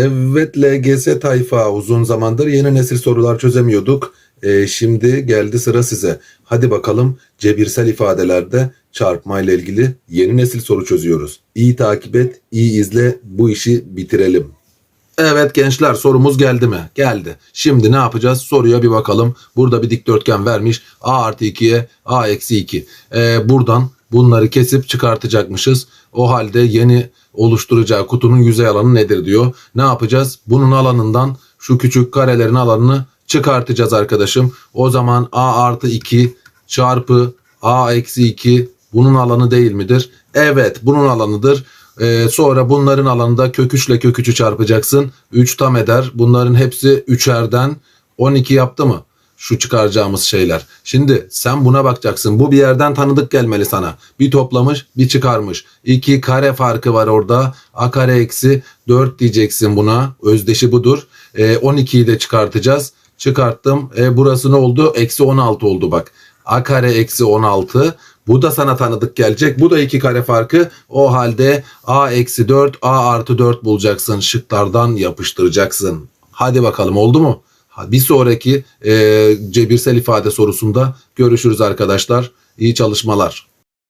Evet LGS tayfa uzun zamandır yeni nesil sorular çözemiyorduk. Ee, şimdi geldi sıra size. Hadi bakalım cebirsel ifadelerde çarpma ile ilgili yeni nesil soru çözüyoruz. İyi takip et, iyi izle, bu işi bitirelim. Evet gençler sorumuz geldi mi? Geldi. Şimdi ne yapacağız? Soruya bir bakalım. Burada bir dikdörtgen vermiş. A artı 2'ye A eksi 2. Ee, buradan bunları kesip çıkartacakmışız. O halde yeni oluşturacağı kutunun yüzey alanı nedir diyor. Ne yapacağız? Bunun alanından şu küçük karelerin alanını çıkartacağız arkadaşım. O zaman A artı 2 çarpı A eksi 2 bunun alanı değil midir? Evet bunun alanıdır. Ee, sonra bunların alanında kök 3 ile kök 3'ü çarpacaksın. 3 tam eder. Bunların hepsi 3'erden 12 yaptı mı? Şu çıkaracağımız şeyler. Şimdi sen buna bakacaksın. Bu bir yerden tanıdık gelmeli sana. Bir toplamış bir çıkarmış. 2 kare farkı var orada. A kare eksi 4 diyeceksin buna. Özdeşi budur. Ee, 12'yi de çıkartacağız. Çıkarttım. E, burası ne oldu? Eksi 16 oldu bak. A kare eksi 16. Bu da sana tanıdık gelecek. Bu da iki kare farkı. O halde A eksi 4, A artı 4 bulacaksın. Şıklardan yapıştıracaksın. Hadi bakalım oldu mu? Bir sonraki e, cebirsel ifade sorusunda görüşürüz arkadaşlar. İyi çalışmalar.